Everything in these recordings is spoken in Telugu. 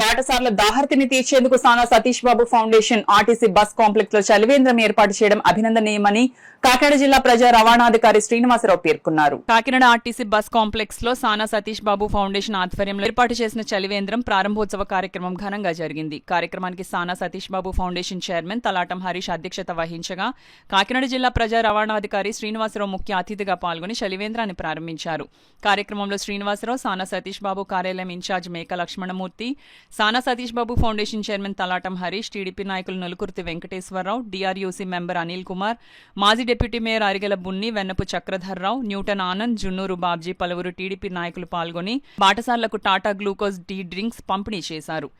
బాటసార్ల దాహర్తిని తీర్చేందుకు Sana Satish Babu foundation RTC bus కాంప్లెక్స్లో చలివేంద్రం ఏర్పాటు చేయడం అభినందనీయమని కాకినాడ జిల్లా ప్రజా రవాణాధికారి శ్రీనివాసరావు పేర్కొన్నారు. కాకినాడ ఆర్టీసీ బస్ కాంప్లెక్స్లో సానా సతీష్ బాబు ఫౌండేషన్ ఆధ్వర్యంలో ఏర్పాటు చేసిన చలివేంద్రం ప్రారంభోత్సవ కార్యక్రమం ఘనంగా జరిగింది. కార్యక్రమానికి సానా సతీష్ బాబు ఫౌండేషన్ చైర్మన్ తలాటం హరీష్ అధ్యక్షత వహించగా కాకినాడ జిల్లా ప్రజా రవాణాధికారి శ్రీనివాసరావు ముఖ్య అతిథిగా పాల్గొని చలివేంద్రాన్ని ప్రారంభించారు. కార్యక్రమంలో శ్రీనివాసరావు సానా సతీష్ బాబు కార్యాలయం in charge Meka Lakshmanamurthy Sana Satish Babu foundation chairman Talatam Harish TDP నాయకులు నలుకుర్తి వెంకటేశ్వరరావు డిఆర్యూసీ మెంబర్ అనిల్ కుమార్ మాజీ deputy mayor Arigela Bunni Vennapu Chakradharrao Newton Anand Junnuru Babji పలువురు టీడీపీ నాయకులు పాల్గొని బాటసార్లకు టాటా గ్లూకోజ్ డీ డ్రింక్స్ పంపిణీ చేశారు.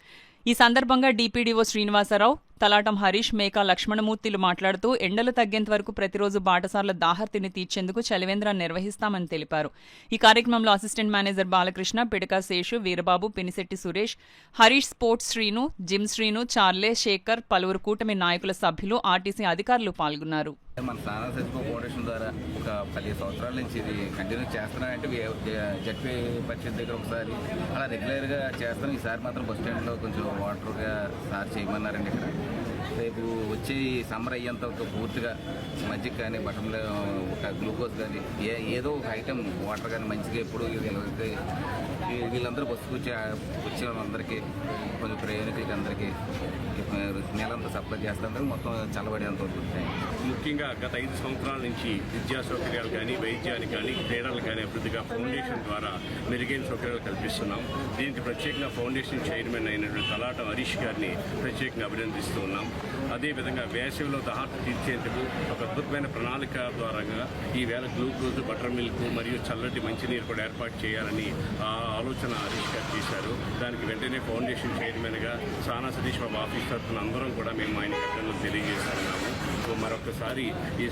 ఈ సందర్భంగా డీపీడీఓ శ్రీనివాసరావు తలాటం హరీష్ మేకా లక్ష్మణమూర్తిలు మాట్లాడుతూ ఎండలు తగ్గేంత వరకు ప్రతిరోజు బాటసార్ల దాహర్తిని తీర్చేందుకు చలివేంద్ర నిర్వహిస్తామని తెలిపారు. ఈ కార్యక్రమంలో assistant manager Balakrishna Pidaka Seshu Veerababu Pinisetti Suresh Harish sports Srinu gym Srinu Charlie Sekhar పలువురు కూటమి నాయకుల సభ్యులు ఆర్టీసీ అధికారులు పాల్గొన్నారు. మన సానా సచివ ఫౌండేషన్ ద్వారా ఒక పదిహేను సంవత్సరాల నుంచి ఇది కంటిన్యూ చేస్తున్నానంటే జడ్పీ పరిషత్ దగ్గర ఒకసారి అలా రెగ్యులర్గా చేస్తాం. ఈసారి మాత్రం బస్ స్టాండ్లో కొంచెం వాటర్గా సార్ చేయమన్నారండి ఇక్కడ. రేపు వచ్చే ఈ సమ్మర్ అయ్యేంత పూర్తిగా మజ్జిగ కానీ బటన్లో ఒక గ్లూకోజ్ కానీ ఏ ఏదో ఒక ఐటెం వాటర్ కానీ మంచిగా ఎప్పుడు వీళ్ళకి వీళ్ళందరూ బస్సుకు వచ్చే వచ్చే వాళ్ళందరికీ కొంచెం ప్రయాణికులకి అందరికీ నెలంతా సప్లై చేస్తాం మొత్తం చల్లబడేంత వరకు ముఖ్యంగా గత ఐదు సంవత్సరాల నుంచి విద్యా సౌకర్యాలు కానీ వైద్యానికి కానీ క్రీడలు కానీ అభివృద్ధిగా ఫౌండేషన్ ద్వారా మెరుగైన సౌకర్యాలు కల్పిస్తున్నాం. దీనికి ప్రత్యేకంగా ఫౌండేషన్ చైర్మన్ అయినటువంటి తలాట హరీష్ గారిని ప్రత్యేకంగా అభినందిస్తూ ఉన్నాం. అదేవిధంగా వేసవిలో దాహం తీర్చేందుకు ఒక అద్భుతమైన ప్రణాళిక ద్వారా ఈ వేళ గ్లూకోజ్ బటర్ మిల్క్ మరియు చల్లటి మంచినీరు కూడా ఏర్పాటు చేయాలని ఆ ఆలోచన హరీష్ గారు చేశారు. దానికి వెంటనే ఫౌండేషన్ చైర్మన్గా సానా సతీష్ బాబు ఆఫీస్ తరఫున అందరం కూడా మేము ఆయన కట్టడంలో తెలియజేస్తున్నాము మరొకసారి ఈ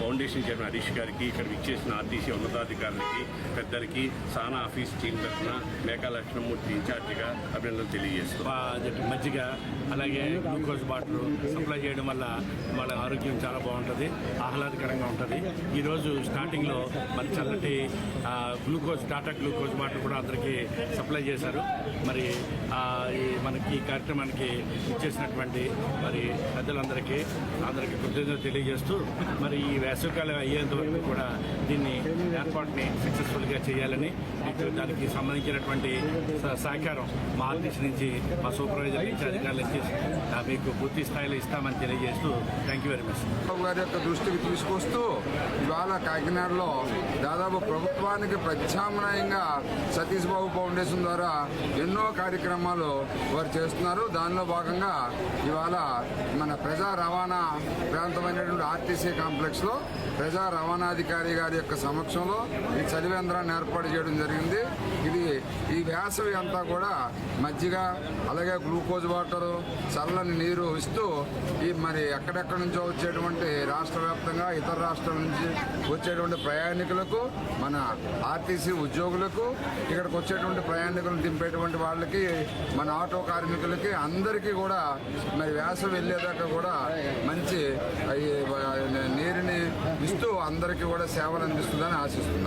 ఫౌండేషన్ చైర్మన్ హరీష్ గారికి ఇక్కడ విచ్చేసిన ఆర్టీసీ ఉన్నతాధికారులకి పెద్దలకి సానా ఆఫీస్ టీం తరఫున మేకా లక్ష్మణమూర్తి ఇన్ఛార్జిగా అభినందనలు తెలియజేస్తున్నాం మజ్జిగ అలాగే గ్లూకోజ్ బాటిల్ సప్లై చేయడం వల్ల వాళ్ళ ఆరోగ్యం చాలా బాగుంటుంది ఆహ్లాదకరంగా ఉంటుంది. ఈరోజు స్టార్టింగ్లో మరి చల్లటి గ్లూకోజ్ టాటా గ్లూకోజ్ బాటిల్ కూడా అందరికీ సప్లై చేశారు. మరి ఈ మనకి ఈ కార్యక్రమానికి ఇచ్చేసినటువంటి మరి పెద్దలందరికీ అందరికీ కృతజ్ఞత తెలియజేస్తూ మరి ఈ వేసవికాలం అయ్యేంత వరకు కూడా దీన్ని ఏర్పాటుని సక్సెస్ఫుల్గా చేయాలని దానికి సంబంధించినటువంటి సహకారం మా ఆర్టీసీ నుంచి మా సూపర్వైజర్ నుంచి అధికారులు నుంచి మీకు పూర్తి స్థాయిలో ఇస్తామని తెలియజేస్తూ థ్యాంక్ యూ వెరీ మచ్ గారి యొక్క దృష్టికి తీసుకొస్తూ ఇవాళ కాకినాడలో దాదాపు ప్రభుత్వానికి ప్రత్యామ్నాయంగా సతీష్ బాబు ఫౌండేషన్ ద్వారా ఎన్నో కార్యక్రమాలు వారు చేస్తున్నారు. దానిలో భాగంగా ఇవాళ మన ప్రజా రవాణా ప్రాంతమైనటువంటి ఆర్టీసీ కాంప్లెక్స్లో ప్రజా రవాణాధికారి గారి యొక్క సమక్షంలో ఈ చలివేంద్రాన్ని ఏర్పాటు చేయడం జరిగింది. ఇది ఈ వేసవి అంతా కూడా మజ్జిగ అలాగే గ్లూకోజ్ వాటర్ చల్లని నీరు ఇస్తూ ఈ మరి ఎక్కడెక్కడి నుంచో వచ్చేటువంటి రాష్ట్ర వ్యాప్తంగా ఇతర రాష్ట్రాల నుంచి వచ్చేటువంటి ప్రయాణికులకు మన ఆర్టీసీ ఉద్యోగులకు ఇక్కడికి వచ్చేటువంటి ప్రయాణికులను దింపేటువంటి వాళ్ళకి మన ఆటో కార్మికులకి అందరికీ కూడా మరి వేసవి వెళ్ళేదాకా కూడా మంచి నీరుని ఇస్తూ అందరికీ కూడా సేవలు అందిస్తుందని ఆశిస్తున్నాను